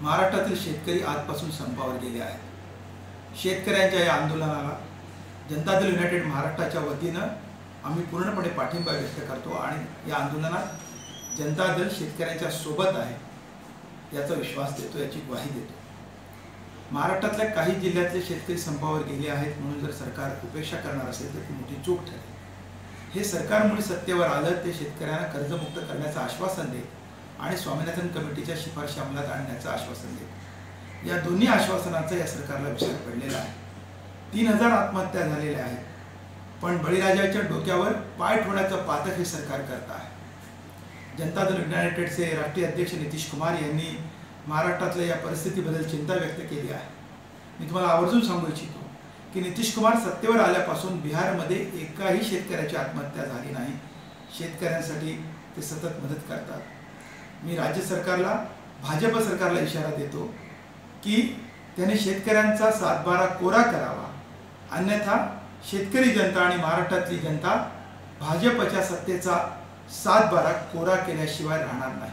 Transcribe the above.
महाराष्ट्रातील शेतकरी आजपासून संपावर गेले आहेत. शेतकऱ्यांच्या या आंदोलनाला जनता दल युनायटेड महाराष्ट्राच्या वतीनं आम्ही पूर्णपणे पाठिंबा व्यक्त करतो आणि या आंदोलनात जनता दल शेतकऱ्यांच्या सोबत आहे याचा विश्वास देतो याची ग्वाही देतो. महाराष्ट्रातल्या काही जिल्ह्यातले शेतकरी संपावर गेले आहेत म्हणून जर सरकार उपेक्षा करणार असेल तर ती मोठी चूक ठरेल. हे सरकारमुळे सत्तेवर आलं ते शेतकऱ्यांना कर्जमुक्त करण्याचं आश्वासन देत आणि स्वामीनाथन कमिटीच्या शिफारशी अंमलात आणण्याचं आश्वासन देत. या दोन्ही आश्वासनाचा या सरकारला विचार पडलेला आहे. तीन हजार आत्महत्या झालेल्या आहेत. पण बळीराजाच्या डोक्यावर पाय ठेवण्याचं पातक हे सरकार करत आहे. जनता दल युनायटेडचे राष्ट्रीय अध्यक्ष नितीश कुमार यांनी महाराष्ट्रातल्या या परिस्थितीबद्दल चिंता व्यक्त केली आहे. मी तुम्हाला आवर्जून सांगू इच्छितो की नितीश कुमार सत्तेवर आल्यापासून बिहारमध्ये एकाही शेतकऱ्याची आत्महत्या झाली नाही. शेतकऱ्यांसाठी ते सतत मदत करतात. मी राज्य सरकारला भाजप सरकारला इशारा देतो की त्याने शेतकऱ्यांचा सातबारा कोरा करावा. अन्यथा शेतकरी जनता आणि महाराष्ट्रातली जनता भाजपच्या सत्तेचा सातबारा कोरा केल्याशिवाय राहणार नाही.